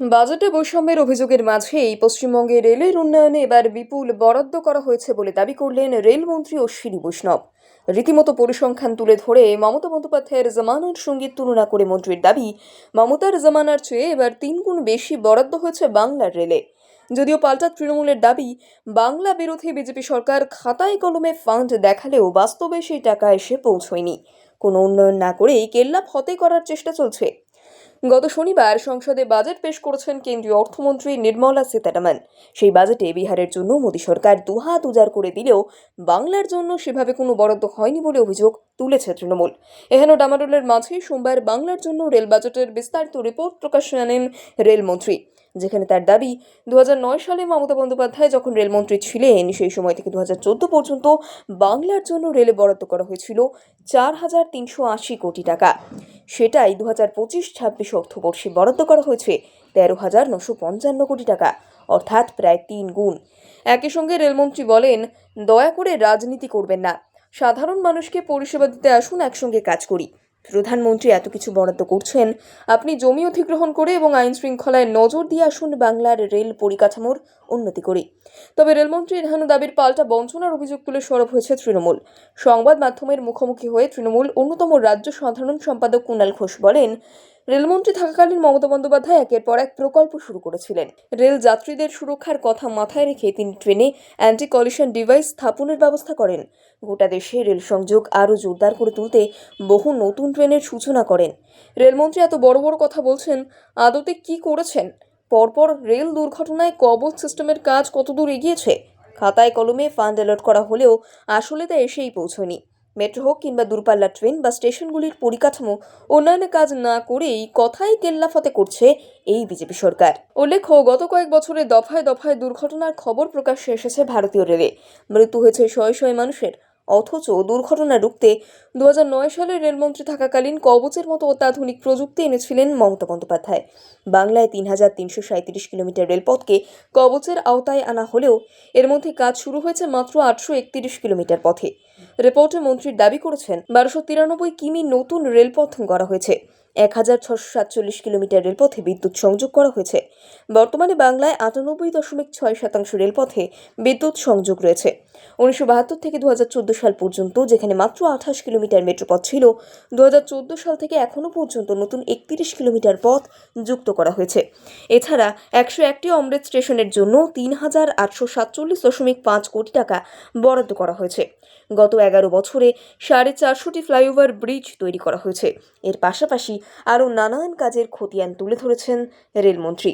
বাজেটে বৈষম্যের অভিযোগের মাঝেই পশ্চিমবঙ্গে রেলের উন্নয়নে এবার বিপুল বরাদ্দ করা হয়েছে বলে দাবি করলেন রেলমন্ত্রী অশ্বিনী বৈষ্ণব। রীতিমতো পরিসংখ্যান তুলে ধরে মমতা বন্দ্যোপাধ্যায়ের জামানার সঙ্গে তুলনা করে মন্ত্রীর দাবি, মমতার জামানার চেয়ে এবার তিনগুণ বেশি বরাদ্দ হয়েছে বাংলার রেলে। যদিও পাল্টা তৃণমূলের দাবি, বাংলা বিরোধী বিজেপি সরকার খাতায় কলমে ফান্ড দেখালেও বাস্তবে সেই টাকা এসে পৌঁছয়নি। কোনো উন্নয়ন না করেই কেল্লা ফতে করার চেষ্টা চলছে। গত শনিবার সংসদে বাজেট পেশ করেছেন কেন্দ্রীয় অর্থমন্ত্রী নির্মলা সীতারামন। সেই বাজেটে বিহারের জন্য মোদী সরকার দুহাত উজাড় করে দিলেও বাংলার জন্য সেভাবে কোনো বরাদ্দ হয়নি বলে অভিযোগ তুলেছে তৃণমূল। এহেন ডামাডোলের মাঝেই সোমবার বাংলার জন্য রেল বাজেটের বিস্তারিত রিপোর্ট প্রকাশ্যে আনেন রেলমন্ত্রী, যেখানে তার দাবি দু হাজার নয় সালে মমতা বন্দ্যোপাধ্যায় যখন রেলমন্ত্রী ছিলেন, সেই সময় থেকে দু হাজার চোদ্দ পর্যন্ত বাংলার জন্য রেলে বরাদ্দ করা হয়েছিল চার হাজার তিনশো আশি কোটি টাকা। সেটাই দু হাজার পঁচিশ ছাব্বিশ অর্থবর্ষে বরাদ্দ করা হয়েছে তেরো হাজার নশো পঞ্চান্ন কোটি টাকা, অর্থাৎ প্রায় তিন গুণ। একই সঙ্গে রেলমন্ত্রী বলেন, দয়া করে রাজনীতি করবেন না। সাধারণ মানুষকে পরিষেবা দিতে আসুন, একসঙ্গে কাজ করি। প্রধানমন্ত্রী এত কিছু বরাদ্দ করছেন। আপনি জমি অধিগ্রহণ করে এবং আইন শৃঙ্খলায় নজর দিয়ে আসুন বাংলার রেল পরিকাঠামোর উন্নতি করে। তবে রেলমন্ত্রী এহেন দাবির পাল্টা বঞ্চনার অভিযোগ তুলে সরব হয়েছে তৃণমূল। সংবাদ মাধ্যমের মুখোমুখি হয়ে তৃণমূল অন্যতম রাজ্য সাধারণ সম্পাদক কুণাল ঘোষ বলেন রেলমন্ত্রী থাকাকালীন মমতা বন্দ্যোপাধ্যায় একের পর এক প্রকল্প শুরু করেছিলেন। রেল যাত্রীদের সুরক্ষার কথা মাথায় রেখে তিনি ট্রেনে অ্যান্টি কলিশন ডিভাইস স্থাপনের ব্যবস্থা করেন। গোটা দেশে রেল সংযোগ আরও জোরদার করে তুলতে বহু নতুন ট্রেনের সূচনা করেন। রেলমন্ত্রী এত বড় বড় কথা বলছেন, আদতে কি করেছেন? পরপর রেল দুর্ঘটনায় কবচ সিস্টেমের কাজ কতদূর এগিয়েছে? খাতায় কলমে ফান্ড অ্যালার্ট করা হলেও আসলে তা এসেই পৌঁছয়নি। মেট্রো হোক কিংবা দূরপাল্লা ট্রেন বা স্টেশনগুলির পরিকাঠামো উন্নয়নে কাজ না করেই কথাই কেল্লাফতে করছে এই বিজেপি সরকার। উল্লেখ্য, গত কয়েক বছরে দফায় দফায় দুর্ঘটনার খবর প্রকাশ্যে এসেছে ভারতীয় রেলে। মৃত্যু হয়েছে শয়ে শয়ে মানুষের, অথচ দুর্ঘটনা রুখতে দু হাজার নয় সালে রেলমন্ত্রী থাকাকালীন কবচের মতো অত্যাধুনিক প্রযুক্তি এনেছিলেন মমতা বন্দ্যোপাধ্যায়। বাংলায় তিন হাজার তিনশো সাঁত্রিশ কিলোমিটার রেলপথকে কবচের আওতায় আনা হলেও এর মধ্যে কাজ শুরু হয়েছে মাত্র আটশো একত্রিশ কিলোমিটার পথে। রিপোর্টে মন্ত্রীর দাবি করেছেন, বারোশো তিরানব্বই কিমি নতুন রেলপথ গড়া হয়েছে। এক হাজার ছশো সাতচল্লিশ কিলোমিটার রেলপথে বিদ্যুৎ সংযোগ করা হয়েছে। বর্তমানে বাংলায় আটানব্বই দশমিক ছয় শতাংশ রেলপথে বিদ্যুৎ সংযোগ রয়েছে। উনিশশো বাহাত্তর থেকে দু সাল পর্যন্ত, যেখানে মাত্র আঠাশ কিলোমিটার মেট্রোপথ ছিল দু চোদ্দ সাল থেকে এখনও পর্যন্ত নতুন একত্রিশ কিলোমিটার পথ যুক্ত করা হয়েছে। এছাড়া একশো একটি অমৃত স্টেশনের জন্য তিন হাজার আটশো সাতচল্লিশ দশমিক পাঁচ কোটি টাকা বরাদ্দ করা হয়েছে। গত এগারো বছরে সাড়ে চারশোটি ফ্লাইওভার ব্রিজ তৈরি করা হয়েছে। এর পাশাপাশি আরও নানান কাজের খতিয়ান তুলে ধরেছেন রেলমন্ত্রী।